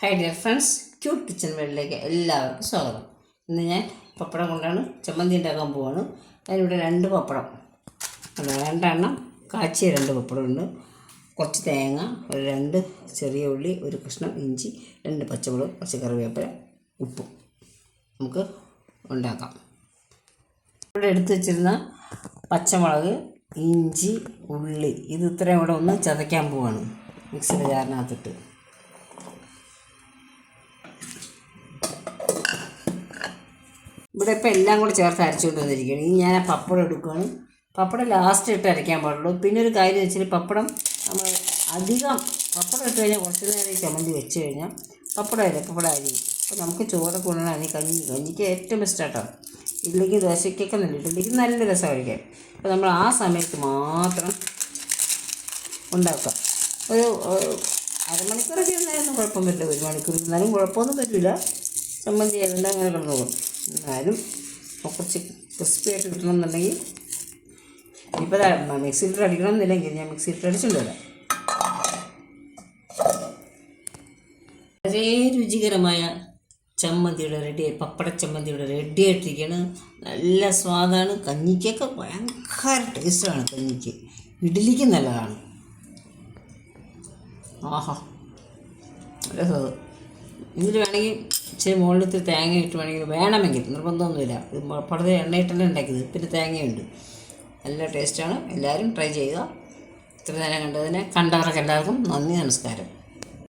Hi dear friends cute kitchen വേൾഡിലേക്ക് എല്ലാവർക്കും സ്വാഗതം. ഇന്ന് ഞാൻ പപ്പടം കൊണ്ടാണ് ചമ്മന്തി ഉണ്ടാക്കാൻ പോവാണ്. അതിനിവിടെ രണ്ട് പപ്പടം. അല്ല രണ്ടെണ്ണം. കാച്ചിയ രണ്ട് പപ്പടം ഉണ്ട് കുറച്ച് തേങ്ങ ഒരു രണ്ട് ചെറിയ ഉള്ളി ഒരു കഷ്ണം ഇഞ്ചി രണ്ട് പച്ചമുളക് കുറച്ച് കറിവേപ്പില ഉപ്പും. നമുക്ക് ഉണ്ടാക്കാം. ഇവിടെ എടുത്ത് വെച്ചിരുന്ന പച്ചമുളക് ഇഞ്ചി ഉള്ളി ഇത് ഇത്രയും കൂടെ ഒന്ന് ചതയ്ക്കാൻ പോവാണ്. മിക്സിയുടെ ജാറിനകത്തിട്ട്. ഇവിടെ ഇപ്പോൾ എല്ലാം കൂടി ചേർത്ത് അരച്ചുകൊണ്ട് വന്നിരിക്കുകയാണ്. ഇനി ഞാൻ ആ പപ്പടം എടുക്കുകയാണ്. പപ്പടം ലാസ്റ്റ് ഇട്ട് അരയ്ക്കാൻ പാടുള്ളൂ. പിന്നെ ഒരു കാര്യം വെച്ചാൽ പപ്പടം നമ്മൾ അധികം പപ്പടം ഇട്ട് കഴിഞ്ഞാൽ കുറച്ച് നേരം ചമ്മന്തി വെച്ച് കഴിഞ്ഞാൽ പപ്പടം അരി പപ്പടം അരി. അപ്പോൾ നമുക്ക് ചോറ് കൊണ്ടാണ് കഞ്ഞി. കഞ്ഞിക്ക് ഏറ്റവും ബെസ്റ്റാട്ടോ ഇല്ലെങ്കിൽ ദോശയ്ക്കൊക്കെ നല്ല ഇഡ്ഡലിക്ക് നല്ല രസം കഴിക്കാൻ അപ്പോൾ നമ്മൾ ആ സമയത്ത് മാത്രം ഉണ്ടാക്കാം. ഒരു അരമണിക്കൂറൊക്കെ ഇരുന്നാലും കുഴപ്പം പറ്റില്ല ഒരു മണിക്കൂർ ഇരുന്നാലും കുഴപ്പമൊന്നും പറ്റില്ല. ചമ്മന്തി ആയതുകൊണ്ട് അങ്ങനെ കിടന്നു പോകും എന്നാലും കുറച്ച് ക്രിസ്പി ആയിട്ട് കിട്ടണമെന്നുണ്ടെങ്കിൽ ഇപ്പോൾ അടിക്കണം എന്നില്ലെങ്കിൽ ഞാൻ മിക്സി ഇട്ട് വരാം. വളരെ രുചികരമായ ചമ്മന്തിയുടെ റെഡി പപ്പട ചമ്മന്തിയുടെ റെഡി ആയിട്ടിരിക്കുകയാണ്. നല്ല സ്വാദാണ്. കഞ്ഞിക്കൊക്കെ ഭയങ്കര ടേസ്റ്റാണ് കഞ്ഞിക്ക്. ഇഡ്ഡലിക്ക് നല്ലതാണ്. ആഹാ. നല്ല സ്വാദ്. വേണമെങ്കിൽ ഇച്ചിരി മുകളിൽ ഇത്തിരി തേങ്ങ ഇട്ട് വേണമെങ്കിൽ വേണമെങ്കിൽ നിർബന്ധമൊന്നുമില്ല. ഇത് മുഴപ്പടുത്ത എണ്ണ ഇട്ടല്ലേ ഉണ്ടാക്കിയത്. പിന്നെ തേങ്ങയുണ്ട്. നല്ല ടേസ്റ്റാണ് എല്ലാവരും ട്രൈ ചെയ്യുക. ഇത്ര നേരം കണ്ടതിനെ കണ്ടവർക്ക് എല്ലാവർക്കും നന്ദി നമസ്കാരം.